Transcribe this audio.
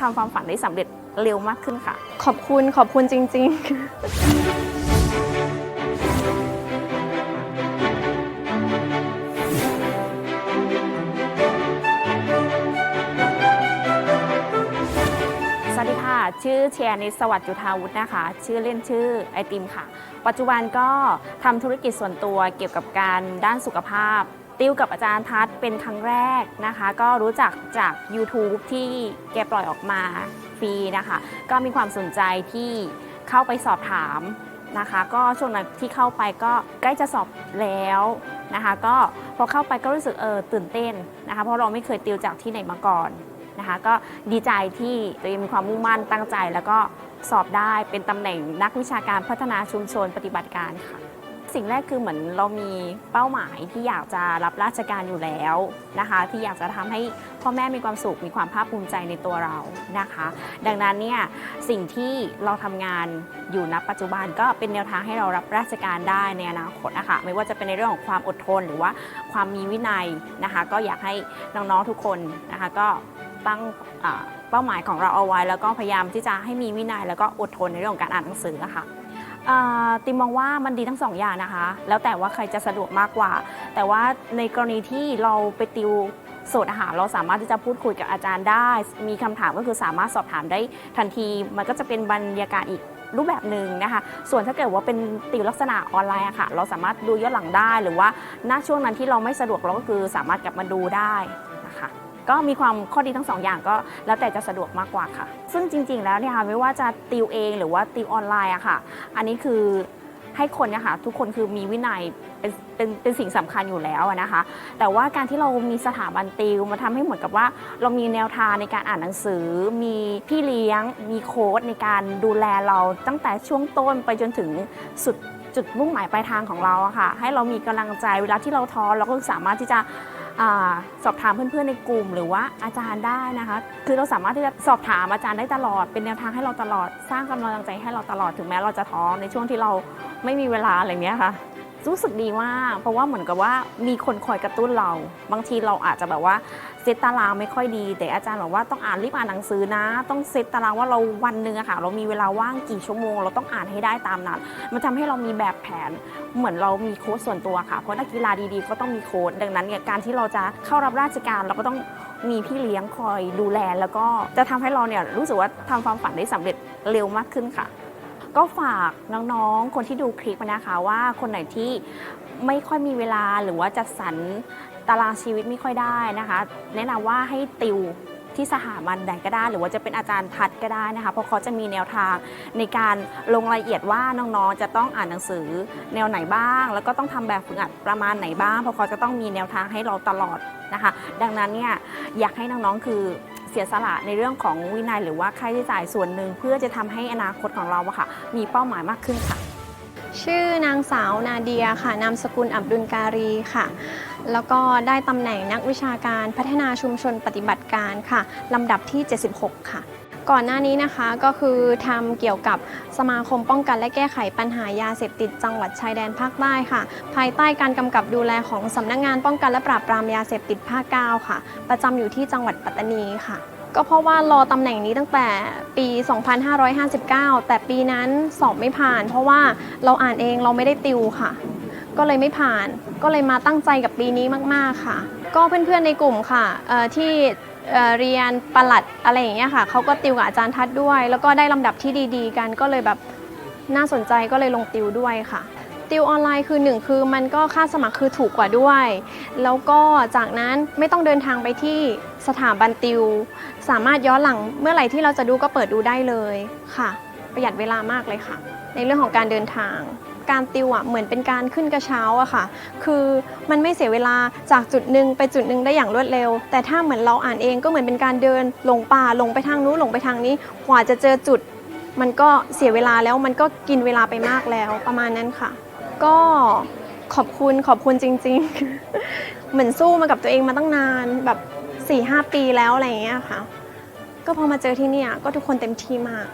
ทำความฝันได้สำเร็จเร็วมากขึ้นค่ะ ขอบคุณขอบคุณจริงๆสวัสดีค่ะ ชื่อเชียร์นิดสวัสดิ์จุธาวุฒินะคะ ชื่อเล่นชื่อไอติมค่ะ ปัจจุบันก็ทำธุรกิจส่วนตัวเกี่ยวกับการด้านสุขภาพ ติวกับอาจารย์ทัศน์เป็นครั้งแรกนะคะ ก็รู้จักจาก YouTube ที่แกปล่อยออกมาฟรีนะคะ ก็มีความสนใจที่เข้าไปสอบถามนะคะ ก็ช่วงนั้นที่เข้าไปก็ใกล้จะสอบแล้วนะคะ ก็พอเข้าไปก็รู้สึกเออตื่นเต้นนะคะ เพราะเราไม่เคยติวจากที่ไหนมาก่อนนะคะ ก็ดีใจที่ตัวเองมีความมุ่งมั่นตั้งใจ แล้วก็สอบได้เป็นตำแหน่งนักวิชาการพัฒนาชุมชนปฏิบัติการค่ะ สิ่งแรกคือเหมือนเรามีเป้าหมายที่อยากจะรับราชการอยู่แล้วนะคะ ที่อยากจะทำให้พ่อแม่มีความสุขมีความภาคภูมิใจในตัวเรานะคะ ดังนั้นเนี่ยสิ่งที่เราทำงานอยู่ณปัจจุบันก็เป็นแนวทางให้เรารับราชการได้ในอนาคตนะคะไม่ว่าจะเป็นในเรื่องของความอดทนหรือว่าความมีวินัยนะคะ ก็อยากให้น้องๆทุกคนนะคะก็ตั้งเป้าหมายของเราเอาไว้ แล้วก็พยายามที่จะให้มีวินัยแล้วก็อดทนในเรื่องของการอ่านหนังสือะค่ะ อ่าติมมองว่ามันดีทั้งสองอย่างนะคะ แล้วแต่ว่าใครจะสะดวกมากกว่า แต่ว่าในกรณีที่เราไปติวโสดอาหารเราสามารถที่จะพูดคุยกับอาจารย์ได้ มีคำถามก็คือสามารถสอบถามได้ทันที มันก็จะเป็นบรรยากาศอีกรูปแบบหนึ่งนะคะ ส่วนถ้าเกิดว่าเป็นติวลักษณะออนไลน์อะค่ะ เราสามารถดูย้อนหลังได้ หรือว่าณช่วงนั้นที่เราไม่สะดวกเราก็คือสามารถกลับมาดูได้นะคะ ก็มีความข้อดีทั้งสองอย่างก็แล้วแต่จะสะดวกมากกว่าค่ะ ซึ่งจริง ๆ แล้วเนี่ยค่ะไม่ว่าจะติวเองหรือว่าติวออนไลน์อะค่ะ อันนี้คือให้คนนี่ยค่ะทุกคนคือมีวินัยเป็นเป็นเป็นสิ่งสำคัญอยู่แล้วนะคะ แต่ว่าการที่เรามีสถาบันติวมาทำให้เหมือนกับว่า เรามีแนวทางในการอ่านหนังสือ มีพี่เลี้ยง มีโค้ดในการดูแลเราตั้งแต่ช่วงต้นไปจนถึงสุดจุดมุ่งหมายปลายทางของเราอะค่ะ ให้เรามีกำลังใจเวลาที่เราท้อเราก็สามารถที่จะ อสอบถามเพื่อนๆในกลุ่ม หรือว่าอาจารย์ได้นะคะ คือเราสามารถที่จะสอบถามอาจารย์ได้ตลอด เป็นแนวทางให้เราตลอด สร้างกำลังใจให้เราตลอด ถึงแม้เราจะท้อในช่วงที่เราไม่มีเวลาอะไรเนี้ยค่ะ รู้สึกดีมาก เพราะว่าเหมือนกับว่ามีคนคอยกระตุ้นเรา บางทีเราอาจจะแบบว่าเซตตารางไม่ค่อยดี แต่อาจารย์บอกว่าต้องอ่านรีบอ่านหนังสือนะ ต้องเซตตารางว่าเราวันหนึ่งอะค่ะ เรามีเวลาว่างกี่ชั่วโมง เราต้องอ่านให้ได้ตามนั้น มันทำให้เรามีแบบแผน เหมือนเรามีโค้ชส่วนตัวค่ะ เพราะนักกีฬาดีๆ ก็ต้องมีโค้ชดังนั้นเนี่ยการที่เราจะเข้ารับราชการเราก็ต้องมีพี่เลี้ยงคอยดูแล แล้วก็จะทำให้เราเนี่ยรู้สึกว่าทำความฝันได้สำเร็จเร็วมากขึ้นค่ะ ก็ฝากน้องๆ คนที่ดูคลิปนะคะว่าคนไหนที่ไม่ค่อยมีเวลาหรือว่าจัดสรรตารางชีวิตไม่ค่อยได้นะคะ แนะนำว่าให้ติวที่สถาบันใดก็ได้ หรือว่าจะเป็นอาจารย์ทัดก็ได้นะคะ เพราะเขาจะมีแนวทางในการลงรายละเอียดว่าน้องๆ จะต้องอ่านหนังสือแนวไหนบ้าง แล้วก็ต้องทำแบบฝึกหัดประมาณไหนบ้าง เพราะเขาจะต้องมีแนวทางให้เราตลอดนะคะ ดังนั้นเนี่ยอยากให้น้องๆ คือ เสียสละในเรื่องของวินัยหรือว่าค่าใช้จ่ายส่วนหนึ่ง เพื่อจะทำให้อนาคตของเราอะค่ะ มีเป้าหมายมากขึ้นค่ะ ชื่อนางสาวนาเดียค่ะ นามสกุลอับดุลการีค่ะ แล้วก็ได้ตำแหน่งนักวิชาการพัฒนาชุมชนปฏิบัติการค่ะลำดับที่ 76 ค่ะ ก่อนหน้านี้นะคะก็คือทำเกี่ยวกับสมาคมป้องกันและแก้ไขปัญหายาเสพติดจังหวัดชายแดนภาคใต้ค่ะ ภายใต้การกำกับดูแลของสำนักงานป้องกันและปราบปรามยาเสพติดภาค9ค่ะ ประจำอยู่ที่จังหวัดปัตตานีค่ะก็เพราะว่ารอตำแหน่งนี้ตั้งแต่ปี 2559 แต่ปีนั้นสอบไม่ผ่าน เพราะว่าเราอ่านเองเราไม่ได้ติวค่ะ ก็เลยไม่ผ่าน ก็เลยมาตั้งใจกับปีนี้มาก ๆ ค่ะ ก็เพื่อน ๆ ในกลุ่มค่ะที่ เรียนประหลัดอะไรอย่างเงี้ยค่ะเขาก็ติวกับอาจารย์ทัดด้วย แล้วก็ได้ลำดับที่ดีๆ กันก็เลยแบบน่าสนใจก็เลยลงติวด้วยค่ะ ติวออนไลน์คือหนึ่งคือมันก็ค่าสมัครคือถูกกว่าด้วย แล้วก็จากนั้นไม่ต้องเดินทางไปที่สถาบันติว สามารถย้อนหลังเมื่อไหร่ที่เราจะดูก็เปิดดูได้เลยค่ะ ประหยัดเวลามากเลยค่ะ ในเรื่องของการเดินทาง การติวอะเหมือนเป็นการขึ้นกระเช้าอะค่ะ คือมันไม่เสียเวลาจากจุดหนึ่งไปจุดหนึ่งได้อย่างรวดเร็ว แต่ถ้าเหมือนเราอ่านเองก็เหมือนเป็นการเดินหลงป่าหลงไปทางนู้นหลงไปทางนี้ กว่าจะเจอจุด มันก็เสียเวลาแล้วมันก็กินเวลาไปมากแล้วประมาณนั้นค่ะ ก็ขอบคุณขอบคุณจริง ๆ เหมือนสู้มากับตัวเองมาตั้งนานแบบ4ี่หปีแล้วอะไรอย่างเงี้ยค่ะ ก็พอมาเจอที่เนี่ยก็ทุกคนเต็มที่มาก